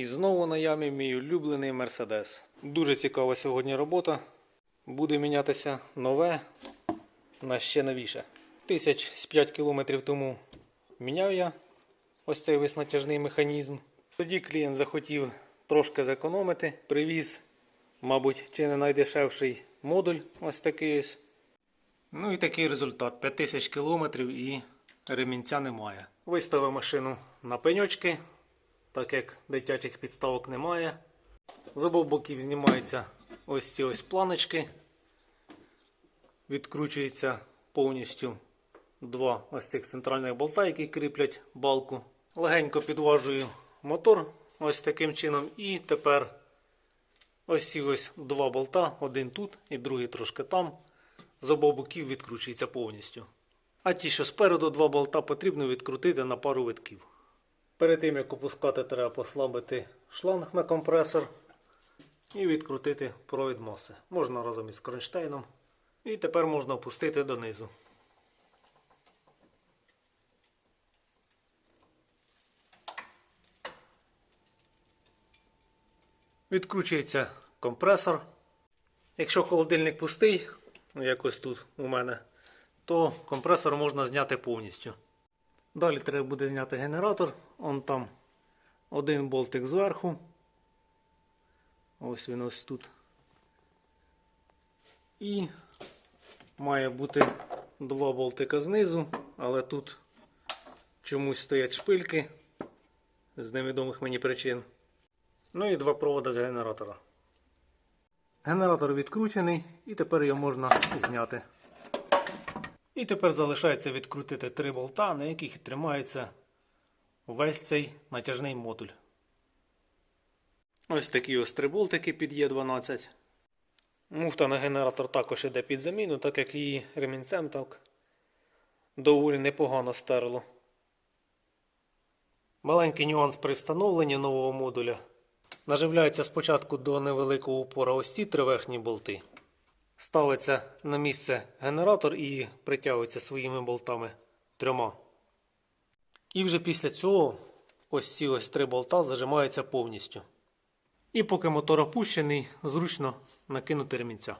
І знову на ямі мій улюблений Мерседес. Дуже цікава сьогодні робота. Буде мінятися нове на ще новіше. Тисяч з 5 кілометрів тому міняв я ось цей весь натяжний механізм. Тоді клієнт захотів трошки зекономити, привіз, мабуть, чи не найдешевший модуль ось такий ось. Ну і такий результат: 5000 кілометрів і ремінця немає. Виставив машину на пеньочки, так як дитячих підставок немає. З обох боків знімаються ось ці ось планочки. Відкручується повністю два ось цих центральних болта, які кріплять балку. Легенько підважую мотор ось таким чином. І тепер ось ці ось два болта, один тут і другий трошки там. З обох боків відкручується повністю. А ті, що спереду два болта, потрібно відкрутити на пару витків. Перед тим як опускати, треба послабити шланг на компресор і відкрутити провід маси. Можна разом із кронштейном. І тепер можна опустити донизу. Відкручується компресор. Якщо холодильник пустий, ну якось тут у мене, то компресор можна зняти повністю. Далі треба буде зняти генератор. Он там один болтик зверху. Ось він ось тут. І має бути два болтика знизу, але тут чомусь стоять шпильки з невідомих мені причин. Ну і два провода з генератора. Генератор відкручений і тепер його можна зняти. І тепер залишається відкрутити три болта, на яких тримається весь цей натяжний модуль. Ось такі ось три болтики під Е12. Муфта на генератор також йде під заміну, так як її ремінцем так доволі непогано стерло. Маленький нюанс при встановленні нового модуля. Наживляється спочатку до невеликого упора ось ці три верхні болти. Ставиться на місце генератор і притягується своїми болтами трьома. І вже після цього ось ці ось три болта зажимаються повністю. І поки мотор опущений, зручно накинути ремінця.